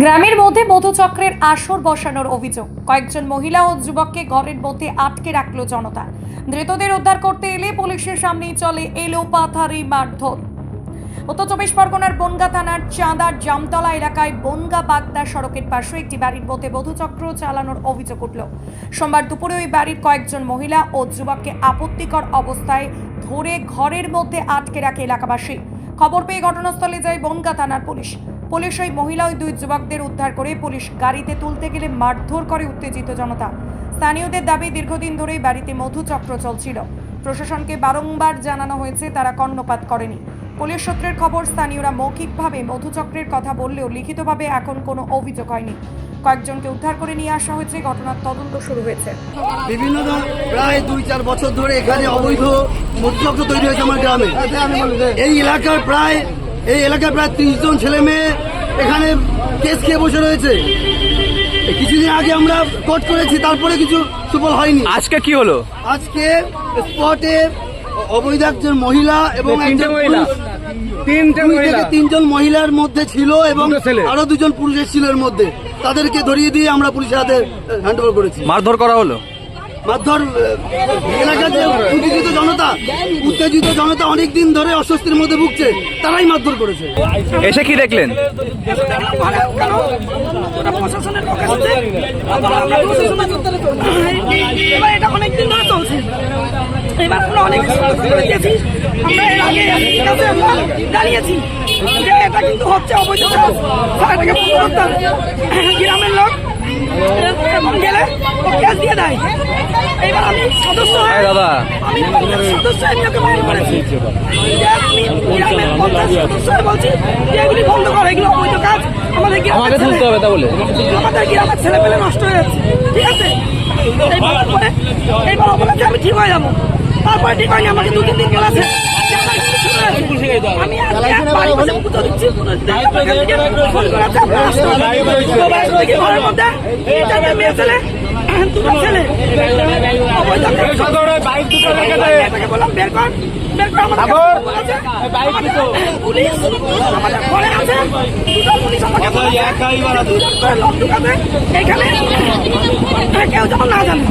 গ্রামের মধ্যে মধুচক্রের আসর বসানোর অভিযোগ। কয়েকজন মহিলা ও যুবককে ঘরের মধ্যে আটকে রাখল জনতা। ধৃতদের উদ্ধার করতে এলে পুলিশের সামনেই চলে এলো পাথারি মারধর। উত্তর চব্বিশ পরগনার বনগা থানার চাঁদার জামতলা এলাকায় বনগা বাগদা সড়কের পাশে একটি বাড়ির মধ্যে মধুচক্র চালানোর অভিযোগ উঠল। সোমবার দুপুরে ওই বাড়ির কয়েকজন মহিলা ও যুবককে আপত্তিকর অবস্থায় ধরে ঘরের মধ্যে আটকে রাখে এলাকাবাসী। খবর পেয়ে ঘটনাস্থলে যায় বনগা থানার পুলিশ। পুলিশ ওই মহিলা ওই দুই যুবকদের উদ্ধার করে পুলিশ গাড়িতে তুলতে গেলে মারধর করে উত্তেজিত জনতা। স্থানীয়দের দাবি দীর্ঘদিন ধরেই বাড়িতে মধুচক্র চলছিল। প্রশাসনকে বারংবার জানানো হয়েছে, তারা কর্ণপাত করেনি। পুলিশ সূত্রের খবর, স্থানীয়রা মৌখিকভাবে মধুচক্রের কথা বললেও লিখিতভাবে এখন কোনো অভিযোগ হয়নি। কয়েকজনকে উদ্ধার করে নিয়ে আসা হয়েছে। ঘটনার তদন্ত শুরু হয়েছে। বিভিন্ন প্রায় দুই চার বছর ধরে এখানে অবৈধ মধ্যচক্র তৈরি হয়েছে আমার গ্রামে। এই এলাকার প্রায় এই এলাকার প্রায় ত্রিশ জন ছেলে মেয়ে এখানে কেস খেয়ে বসে রয়েছে। কিছুদিন আগে আমরা কোর্ট করেছি তারপরে কিছু সুফল হয়নি। আজকে কি হলো? আজকে স্পটে অবৈধ একজন মহিলা এবং একজন তিনটে মহিলা। তিনজন মহিলার মধ্যে ছিল এবং আরও দুজন পুরুষের ছিল এর মধ্যে। তাদেরকে ধরিয়ে দিয়ে আমরা পুলিশের হাতে হ্যান্ড ওভার করেছি। মারধর করা হলো? মারধর এলাকার যে উত্তেজিত জনতা উত্তেজিত জনতা অনেক দিন ধরে অস্বস্তির মধ্যে ভুগছে তারাই মারধর করেছে। এসে কি দেখলেন? এবার এটা অনেক দিন ধরে চলছে আমরা অনেক করে দিয়েছি। আমরা এর আগে কাছে আমরা জানিয়েছি যে এটা কিন্তু হচ্ছে অবৈধ এটাকে বন্ধ গ্রামের লোক এবং গেলে ক্যাশ দিয়ে দেয়। এবার আমি সদস্য হয়ে দাদা। আমি সদস্য নিয়োগে বাইরে করেছি। আমি গ্রামের পঞ্চায়েত সদস্য হয়ে বলছি যে এগুলি বন্ধ করো এগুলো অবৈধ কাজ। আমাদের গ্রামের ছেলে- হবে তা আমাদের গ্রামের ছেলে পেলে নষ্ট হয়ে যাচ্ছে। ঠিক আছে? এইবার বলে এইবার আমি ঠিক হয়ে যাব। তারপরে ঠিক হয়নি আমাকে দু তিন দিন হয়েছে। আমি এখান কেউ যেন না জানে।